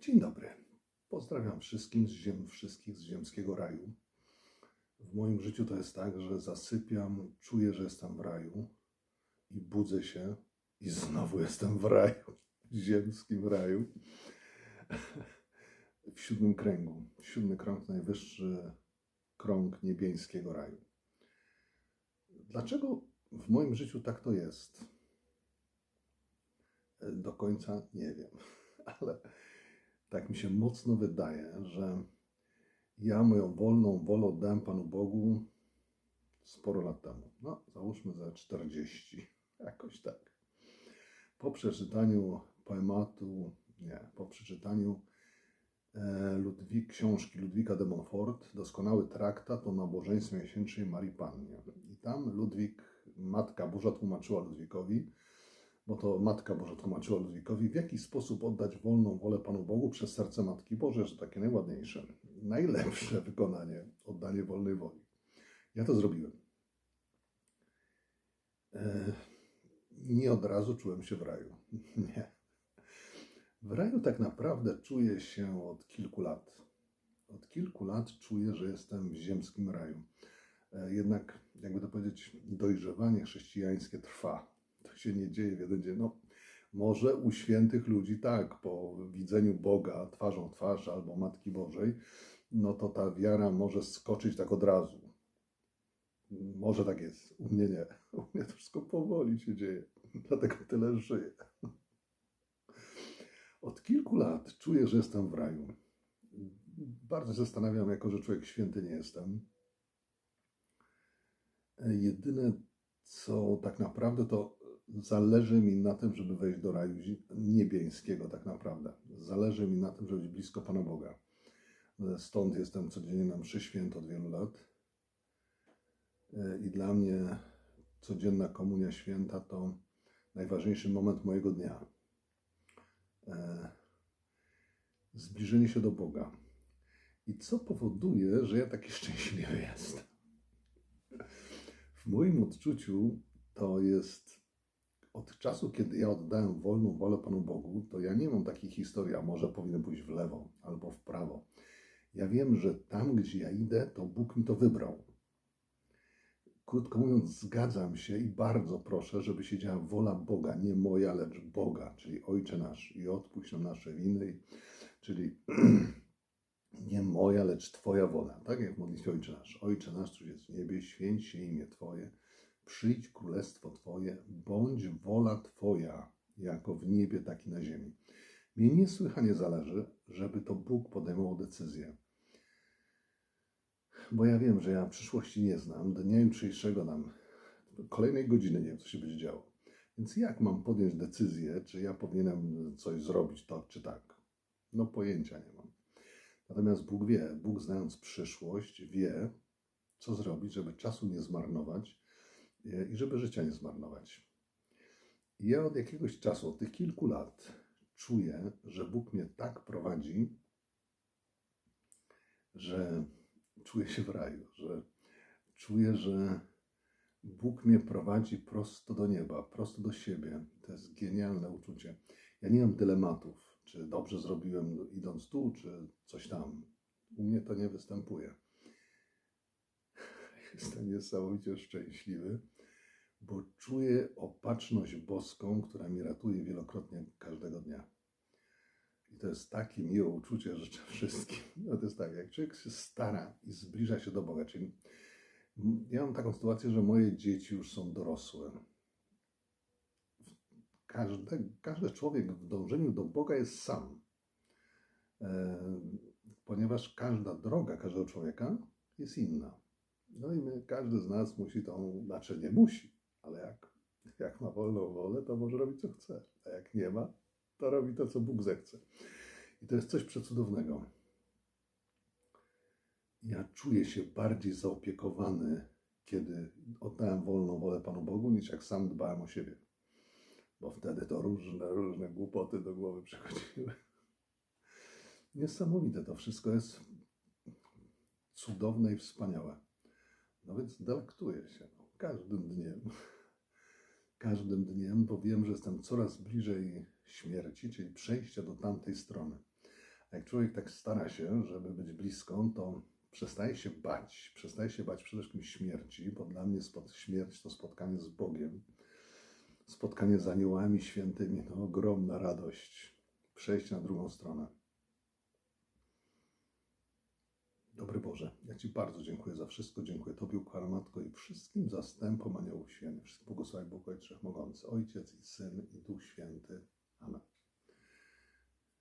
Dzień dobry. Pozdrawiam wszystkim z ziem, wszystkich z ziemskiego raju. W moim życiu to jest tak, że zasypiam, czuję, że jestem w raju i budzę się i znowu jestem w raju, w ziemskim raju. W siódmym kręgu. Siódmy krąg najwyższy krąg niebieskiego raju. Dlaczego w moim życiu tak to jest? Do końca nie wiem, ale tak mi się mocno wydaje, że ja moją wolną wolę oddałem Panu Bogu sporo lat temu. No, załóżmy za 40, jakoś tak. Po przeczytaniu poematu, nie, po przeczytaniu e, Ludwik, książki Ludwika de Montfort, doskonały traktat o nabożeństwie miesięcznej Marii Pannie. I tam Ludwik, Matka Boża tłumaczyła Ludwikowi, bo to Matka Boża tłumaczyła Ludwikowi, w jaki sposób oddać wolną wolę Panu Bogu przez serce Matki Bożej, że takie najładniejsze, najlepsze wykonanie, oddanie wolnej woli. Ja to zrobiłem. E, Nie od razu czułem się w raju. Nie. W raju tak naprawdę czuję się od kilku lat. Od kilku lat czuję, że jestem w ziemskim raju. E, Jednak, jakby to powiedzieć, dojrzewanie chrześcijańskie trwa to się nie dzieje w jeden dzień. No, może u świętych ludzi tak, po widzeniu Boga twarzą twarz albo Matki Bożej, no to ta wiara może skoczyć tak od razu. Może tak jest. U mnie nie. U mnie to wszystko powoli się dzieje. Dlatego tyle żyję. Od kilku lat czuję, że jestem w raju. Bardzo się zastanawiam, jako że człowiek święty nie jestem. Jedyne, co tak naprawdę to zależy mi na tym, żeby wejść do raju niebieskiego, tak naprawdę. Zależy mi na tym, żeby być blisko Pana Boga. Stąd jestem codziennie na mszy święto od wielu lat. E, I dla mnie codzienna komunia święta to najważniejszy moment mojego dnia. E, Zbliżenie się do Boga. I co powoduje, że ja taki szczęśliwy jestem? W moim odczuciu to jest od czasu, kiedy ja oddałem wolną wolę Panu Bogu, to ja nie mam takiej historii, a może powinien pójść w lewo albo w prawo. Ja wiem, że tam, gdzie ja idę, to Bóg mi to wybrał. Krótko mówiąc, zgadzam się i bardzo proszę, żeby się działa wola Boga, nie moja, lecz Boga, czyli Ojcze nasz i odpuść nam nasze winy, czyli nie moja, lecz Twoja wola. Tak jak w modlitwie Ojcze nasz. Ojcze nasz, który jest w niebie, święć się imię Twoje, przyjdź królestwo Twoje, bądź wola Twoja, jako w niebie, tak i na ziemi. Mnie niesłychanie zależy, żeby to Bóg podejmował decyzję. Bo ja wiem, że ja przyszłości nie znam, dnia jutrzejszego nam, kolejnej godziny nie wiem, co się będzie działo. Więc jak mam podjąć decyzję, czy ja powinienem coś zrobić, to czy tak? No pojęcia nie mam. Natomiast Bóg wie, Bóg znając przyszłość, wie, co zrobić, żeby czasu nie zmarnować i żeby życia nie zmarnować. I ja od jakiegoś czasu, od tych kilku lat, czuję, że Bóg mnie tak prowadzi, że czuję się w raju, że czuję, że Bóg mnie prowadzi prosto do nieba, prosto do siebie. To jest genialne uczucie. Ja nie mam dylematów, czy dobrze zrobiłem idąc tu, czy coś tam. U mnie to nie występuje. Jestem niesamowicie szczęśliwy, bo czuję opatrzność boską, która mi ratuje wielokrotnie każdego dnia. I to jest takie miłe uczucie, życzę wszystkim. No to jest tak, jak człowiek się stara i zbliża się do Boga, czyli ja mam taką sytuację, że moje dzieci już są dorosłe. Każdy, każdy człowiek w dążeniu do Boga jest sam. E, ponieważ każda droga każdego człowieka jest inna. No i my, każdy z nas musi tą, znaczy nie musi, ale jak, jak ma wolną wolę, to może robić co chce, a jak nie ma, to robi to, co Bóg zechce. I to jest coś przecudownego. Ja czuję się bardziej zaopiekowany, kiedy oddałem wolną wolę Panu Bogu, niż jak sam dbałem o siebie. Bo wtedy to różne, różne głupoty do głowy przychodziły. Niesamowite to wszystko jest cudowne i wspaniałe. No więc delektuję się no, każdym dniem. Każdym dniem, bo wiem, że jestem coraz bliżej śmierci, czyli przejścia do tamtej strony. Jak człowiek tak stara się, żeby być blisko, to przestaje się bać. Przestaje się bać przede wszystkim śmierci, bo dla mnie śmierć to spotkanie z Bogiem. Spotkanie z aniołami świętymi to ogromna radość. Przejść na drugą stronę. Dobry Boże, ja Ci bardzo dziękuję za wszystko. Dziękuję Tobie, Układa Matko, i wszystkim zastępom aniołów świętych. Wszystkich błogosławi Bóg Ojcze Wszechmogący, Ojciec i Syn i Duch Święty. Amen.